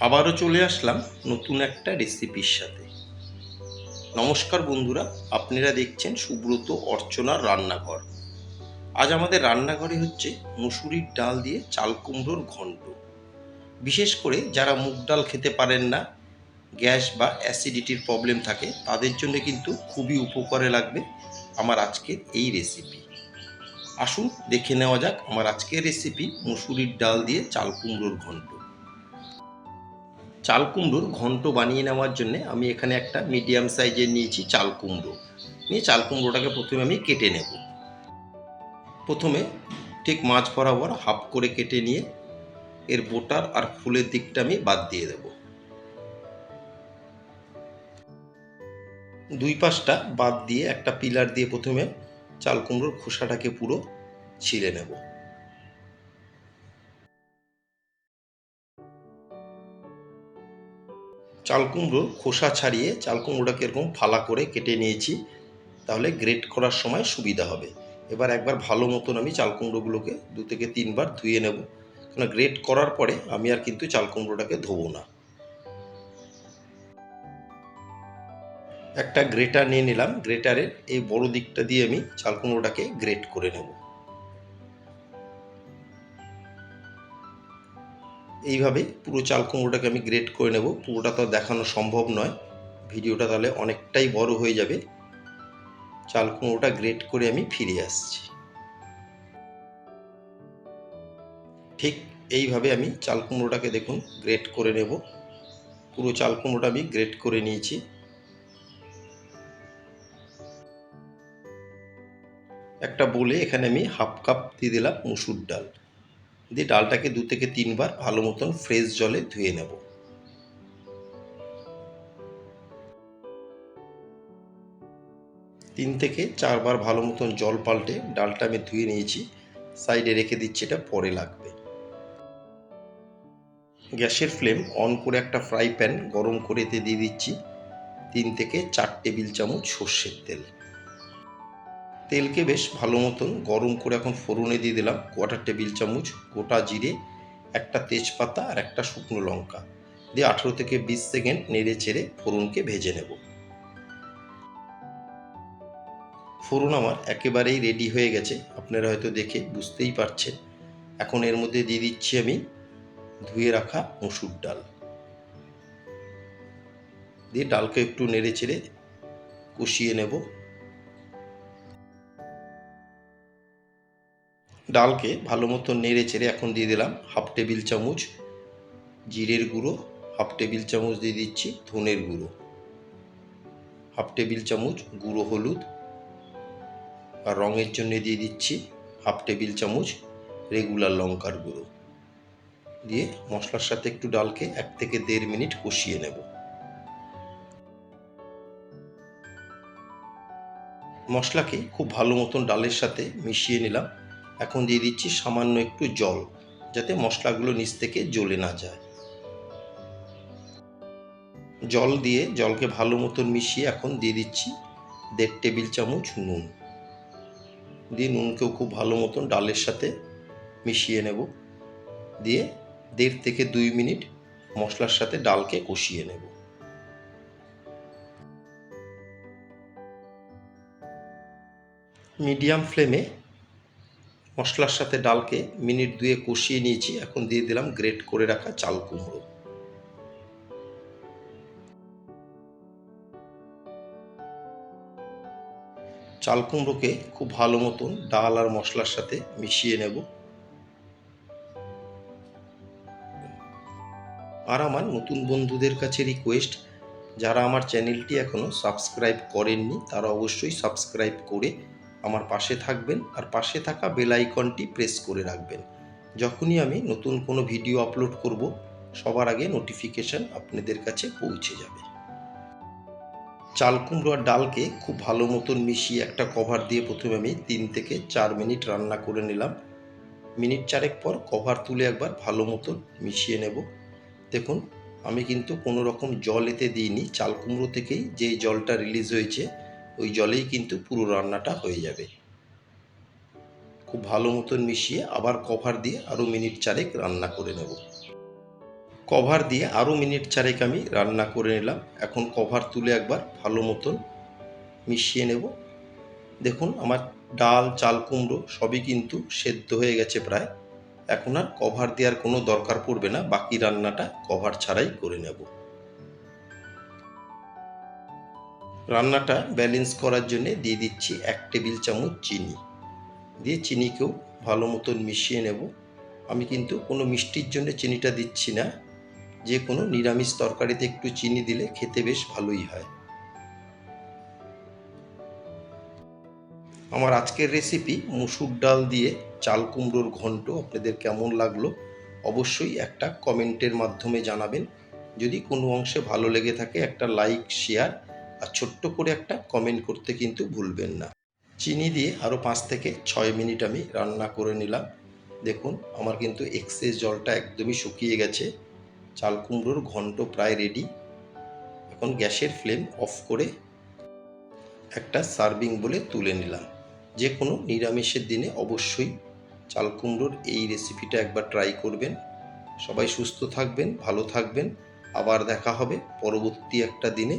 আবারও চলে আসলাম নতুন একটা রেসিপির সাথে। নমস্কার বন্ধুরা, আপনারা দেখছেন সুব্রত অর্চনার রান্নাঘর। আজ আমাদের রান্নাঘরে হচ্ছে মুসুরির ডাল দিয়ে চাল কুমড়োর ঘন্ট। বিশেষ করে যারা মুগ ডাল খেতে পারেন না, গ্যাস বা অ্যাসিডিটির প্রবলেম থাকে, তাদের জন্য কিন্তু খুবই উপকারে লাগবে আমার আজকের এই রেসিপি। আসুন দেখে নেওয়া যাক আমার আজকের রেসিপি মুসুরির ডাল দিয়ে চাল কুমড়োর ঘন্ট। চাল কুমড়োর ঘন্ট বানিয়ে নেওয়ার জন্য আমি এখানে একটা মিডিয়াম সাইজের নিয়েছি চাল কুমড়ো নিয়ে চাল কুমড়োটাকে প্রথমে আমি কেটে নেব। প্রথমে ঠিক মাছ বরাবর হাফ করে কেটে নিয়ে এর বোটার আর ফুলের দিকটা আমি বাদ দিয়ে দেব। দুই পাশটা বাদ দিয়ে একটা পিলার দিয়ে প্রথমে চাল কুমড়োর খোসাটাকে পুরো ছিলে নেব। চাল কুমড়োর খোসা ছাড়িয়ে চাল কুমড়োটাকে এরকম ফালা করে কেটে নিয়েছি। তাহলে গ্রেট করার সময় সুবিধা হবে। এবার একবার ভালো মতন আমি চাল কুমড়োগুলোকে দু থেকে তিনবার ধুয়ে নেব। কেন গ্রেট করার পরে আমি আর কিন্তু চাল কুমড়োটাকে ধোবো না। একটা গ্রেটার নিয়ে নিলাম। গ্রেটারের এই বড় দিকটা দিয়ে আমি চাল কুমড়োটাকে গ্রেট করে নেব। এইভাবে পুরো চাল কুমড়োটাকে আমি গ্রেট করে নেব। পুরোটা তো দেখানো সম্ভব নয়। ভিডিওটা তাহলে অনেকটাই বড় হয়ে যাবে। চাল কুমড়োটা গ্রেট করে আমি ফিরে আসছি। ঠিক এইভাবে আমি চাল কুমড়োটাকে দেখুন গ্রেট করে নেব। পুরো চাল কুমড়োটা আমি গ্রেট করে নিয়েছি। একটা বলে এখানে আমি হাফ কাপ দিয়ে দিলাম মুসুর ডাল। দিয়ে ডালটাকে দু থেকে তিনবার ভালো মতন ফ্রেশ জলে ধুয়ে নেব। তিন থেকে চারবার ভালো মতন জল পাল্টে ডালটা আমি ধুয়ে নিয়েছি সাইডে রেখে দিচ্ছি, এটা পরে লাগবে। গ্যাসের ফ্লেম অন করে একটা ফ্রাই প্যান গরম করে এতে দিয়ে দিচ্ছি, তিন থেকে চার টেবিল চামচ সর্ষের তেল। তেলকে বেশ ভালো মতন গরম করে এখন ফোড়নে দিয়ে দিলাম। কোয়াটার টেবিল চামচ, গোটা জিরে, একটা তেজপাতা আর একটা শুকনো লঙ্কা। দিয়ে আঠেরো থেকে বিশ সেকেন্ড নেড়ে চেড়ে ফোড়নকে ভেজে নেব। ফোড়ন আমার একেবারেই রেডি হয়ে গেছে। আপনারা হয়তো দেখে বুঝতেই পারছেন। এখন এর মধ্যে দিয়ে দিচ্ছি আমি ধুয়ে রাখা মসুর ডাল। দিয়ে ডালকে একটু নেড়ে চেড়ে কষিয়ে নেব। ডালকে ভালো মতো নেড়ে চেড়ে এখন দিয়ে দিলাম হাফ টেবিল চামচ জিরের গুঁড়ো, হাফ টেবিল চামচ দিয়ে দিচ্ছি ধনের গুঁড়ো, হাফ টেবিল চামচ গুঁড়ো হলুদ আর রঙের জন্য দিয়ে দিচ্ছি হাফ টেবিল চামচ রেগুলার লঙ্কার গুঁড়ো। দিয়ে মশলার সাথে একটু ডালকে এক থেকে দেড় মিনিট কষিয়ে নেব। মশলাকে খুব ভালো মতন ডালের সাথে মিশিয়ে নিলাম। এখন দিয়ে দিচ্ছি সামান্য একটু জল, যাতে মশলাগুলো নিচ থেকে জ্বলে না যায়। জল দিয়ে জলকে ভালো মতন মিশিয়ে এখন দিয়ে দিচ্ছি দেড় টেবিল চামচ নুন। দিয়ে নুনকেও খুব ভালো মতন ডালের সাথে মিশিয়ে নেব। দিয়ে দেড় থেকে দুই মিনিট মশলার সাথে ডালকে কষিয়ে নেব। মিডিয়াম ফ্লেমে মশলার সাথে ডালকে মিনিট দুয়ে কষিয়ে নিয়েছি। এখন দিয়ে দিলাম গ্রেট করে রাখা চাল কুমড়ো। চাল কুমড়োকে খুব ভালো মতন ডাল আর মশলার সাথে মিশিয়ে নেব। আর আমার নতুন বন্ধুদের কাছে রিকোয়েস্ট, যারা আমার চ্যানেলটি এখনও সাবস্ক্রাইব করেননি, তারা অবশ্যই সাবস্ক্রাইব করে আমার পাশে থাকবেন আর পাশে থাকা বেল আইকনটি প্রেস করে রাখবেন। যখনই আমি নতুন কোনো ভিডিও আপলোড করব, সবার আগে নোটিফিকেশান আপনাদের কাছে পৌঁছে যাবে। চাল কুমড়ো আর ডালকে খুব ভালো মতন মিশিয়ে একটা কভার দিয়ে প্রথমে আমি তিন থেকে চার মিনিট রান্না করে নিলাম। মিনিট চারেক পর কভার তুলে একবার ভালো মতন মিশিয়ে নেব। দেখুন, আমি কিন্তু কোনো রকম জল এতে দিইনি। চাল কুমড়ো থেকেই যে জলটা রিলিজ হয়েছে ওই জলেই কিন্তু পুরো রান্নাটা হয়ে যাবে। খুব ভালো মতন মিশিয়ে আবার কভার দিয়ে আরও মিনিট চারেক রান্না করে নেব। কভার দিয়ে আরও মিনিট চারেক আমি রান্না করে নিলাম। এখন কভার তুলে একবার ভালো মতন মিশিয়ে নেব। দেখুন আমার ডাল, চাল কুমড়ো সবই কিন্তু সেদ্ধ হয়ে গেছে প্রায়। এখন আর কভার দেওয়ার কোনো দরকার পড়বে না। বাকি রান্নাটা কভার ছাড়াই করে নেব। রান্নাটা ব্যালেন্স করার জন্য দিয়ে দিচ্ছি এক টেবিল চামচ চিনি। দিয়ে চিনিকেও ভালো মতন মিশিয়ে নেব। আমি কিন্তু কোনো মিষ্টির জন্য চিনিটা দিচ্ছি না। যে কোনো নিরামিষ তরকারিতে একটু চিনি দিলে খেতে বেশ ভালোই হয়। আমার আজকের রেসিপি মুসুর ডাল দিয়ে চাল কুমড়োর ঘন্ট আপনাদের কেমন লাগল অবশ্যই একটা কমেন্টের মাধ্যমে জানাবেন। যদি কোনো অংশে ভালো লেগে থাকে একটা লাইক শেয়ার আর ছোট্ট করে একটা কমেন্ট করতে কিন্তু ভুলবেন না। চিনি দিয়ে আরও পাঁচ থেকে ছয় মিনিট আমি রান্না করে নিলাম। দেখুন, আমার কিন্তু এক্সেস জলটা একদমই শুকিয়ে গেছে। চাল কুমড়োর ঘন্ট প্রায় রেডি এখন গ্যাসের ফ্লেম অফ করে একটা সার্ভিং বলে তুলে নিলাম। যে কোনো নিরামিষের দিনে অবশ্যই চাল কুমড়োর এই রেসিপিটা একবার ট্রাই করবেন। সবাই সুস্থ থাকবেন, ভালো থাকবেন। আবার দেখা হবে পরবর্তী একটা দিনে।